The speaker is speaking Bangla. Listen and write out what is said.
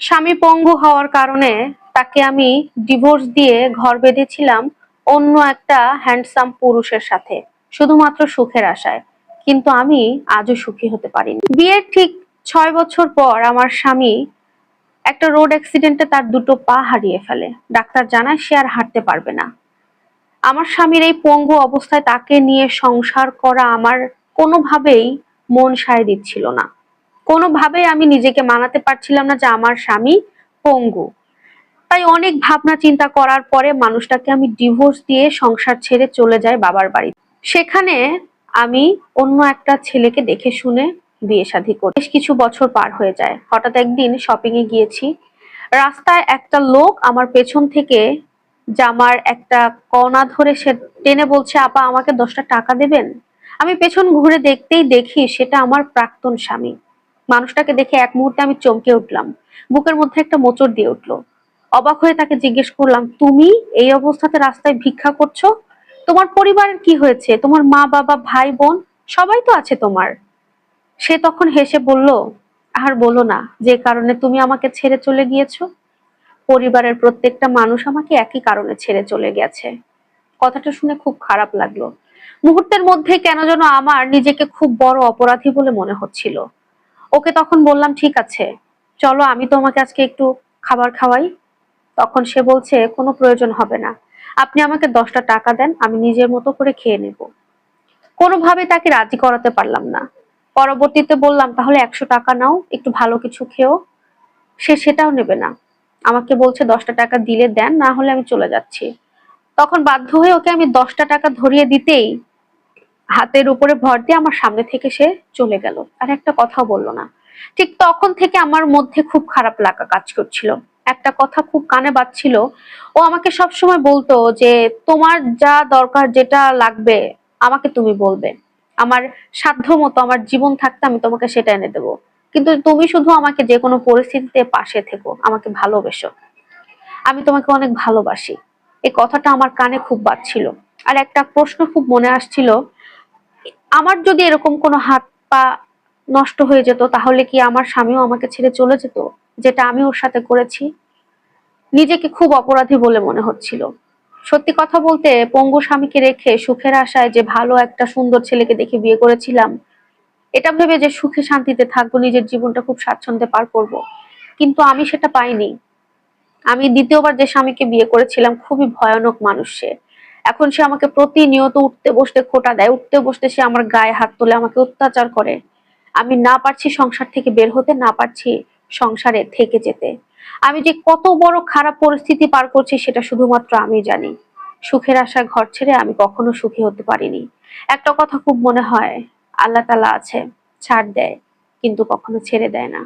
স্বামী পঙ্গু হওয়ার কারণে তাকে আমি ডিভোর্স দিয়ে ঘর বেঁধেছিলাম অন্য একটা হ্যান্ডসাম পুরুষের সাথে, শুধুমাত্র সুখের আশায়। কিন্তু আমি আজও সুখী হতে পারিনি। বিয়ের ঠিক ছয় বছর পর আমার স্বামী একটা রোড অ্যাক্সিডেন্টে তার দুটো পা হারিয়ে ফেলে। ডাক্তার জানায় সে আর হাঁটতে পারবে না। আমার স্বামীর এই পঙ্গু অবস্থায় তাকে নিয়ে সংসার করা আমার কোনোভাবেই মন সায় দিচ্ছিল না। কোনোভাবেই আমি নিজেকে মানাতে পারছিলাম না যে আমার স্বামী পঙ্গু। তাই অনেক ভাবনা চিন্তা করার পরে মানুষটাকে আমি ডিভোর্স দিয়ে সংসার ছেড়ে চলে যাই বাবার বাড়ি। সেখানে আমি অন্য একটা ছেলেকে দেখে শুনে বিয়ে শাদী করি। বেশ কিছু বছর পার হয়ে যায়। হঠাৎ একদিন শপিং এ গিয়েছি। রাস্তায় একটা লোক আমার পেছন থেকে জামার একটা কণা ধরে সে টেনে বলছে, আপা, আমাকে দশটা টাকা দেবেন? আমি পেছন ঘুরে দেখতেই দেখি সেটা আমার প্রাক্তন স্বামী। মানুষটাকে দেখে এক মুহূর্তে আমি চমকে উঠলাম। বুকের মধ্যে একটা মোচড় দিয়ে উঠল। অবাক হয়ে তাকে জিজ্ঞেস করলাম, তুমি এই অবস্থাতে রাস্তায় ভিক্ষা করছ? তোমার পরিবারের কি হয়েছে? তোমার মা, বাবা, ভাই, বোন, সবাই তো আছে তোমার। সে তখন হেসে বলল, আর বলো না, যে কারণে তুমি আমাকে ছেড়ে চলে গিয়েছো? পরিবারের প্রত্যেকটা মানুষ আমাকে একই কারণে ছেড়ে চলে গেছে। কথাটা শুনে খুব খারাপ লাগল। মুহূর্তের মধ্যে কেন যেন আমার নিজেকে খুব বড় অপরাধী বলে মনে হচ্ছিল। ওকে তখন বললাম, ঠিক আছে, চলো আমি তোমাকে আজকে একটু খাবার খাওয়াই। তখন সে বলছে, কোনো প্রয়োজন হবে না। আপনি আমাকে দশটা টাকা দেন, আমি নিজের মতো করে খেয়ে নেব। কোনোভাবে তাকে রাজি করাতে পারলাম না। পরবর্তীতে বললাম, তাহলে একশো টাকা নাও, একটু ভালো কিছু খেও। সে সেটাও নেবে না। আমাকে বলছে, দশটা টাকা দিলে দেন, না হলে আমি চলে যাচ্ছি। তখন বাধ্য হয়ে ওকে আমি দশটা টাকা ধরিয়ে দিতেই হাতের উপরে ভর দিয়ে আমার সামনে থেকে সে চলে গেল আর একটা কথা বলল না। ঠিক তখন থেকে আমার মধ্যে খুব খারাপ লাগা কাজ করছিল। একটা কথা খুব কানে বাজছিল। ও আমাকে সব সময় বলতো যে, তোমার যা দরকার যেটা লাগবে, আমাকে তুমি বলবে। আমার সাধ্য মতো আমার জীবন থাকতে আমি তোমাকে সেটা এনে দেবো। কিন্তু তুমি শুধু আমাকে যে কোনো পরিস্থিতিতে পাশে থেকো, আমাকে ভালোবেসো। আমি তোমাকে অনেক ভালোবাসি। এই কথাটা আমার কানে খুব বাজছিল। আর একটা প্রশ্ন খুব মনে আসছিল আমার যদি এরকম কোনো হাত পা নষ্ট হয়ে যেত, তাহলে কি আমার স্বামীও আমাকে ছেড়ে চলে যেত? যেটা আমি ওর সাথে করেছি। নিজেকে খুব অপরাধী বলে মনে হচ্ছিল। সত্যি কথা বলতে, পঙ্গু স্বামীকে রেখে সুখের আশায় যে ভালো একটা সুন্দর ছেলেকে দেখে বিয়ে করেছিলাম, এটা ভেবে যে সুখে শান্তিতে থাকব, নিজের জীবনটা খুব স্বাচ্ছন্দ্যে পার করব। কিন্তু আমি সেটা পাইনি। আমি দ্বিতীয়বার যে স্বামীকে বিয়ে করেছিলাম, খুবই ভয়ানক মানুষ সে। এখন সে আমাকে প্রতিনিয়ত উঠতে বসতে খোটা দেয়, উঠতে বসতে সে আমার গায়ে হাত তোলে, আমাকে অত্যাচার করে। আমি না পারছি সংসার থেকে বের হতে, না পারছি সংসারে থেকে যেতে। আমি যে কত বড় খারাপ পরিস্থিতি পার করছি সেটা শুধুমাত্র আমি জানি। সুখের আশা ঘর ছেড়ে আমি কখনো সুখী হতে পারিনি। একটা কথা খুব মনে হয়, আল্লাহ তালা আছে, ছাড় দেয়, কিন্তু কখনো ছেড়ে দেয় না।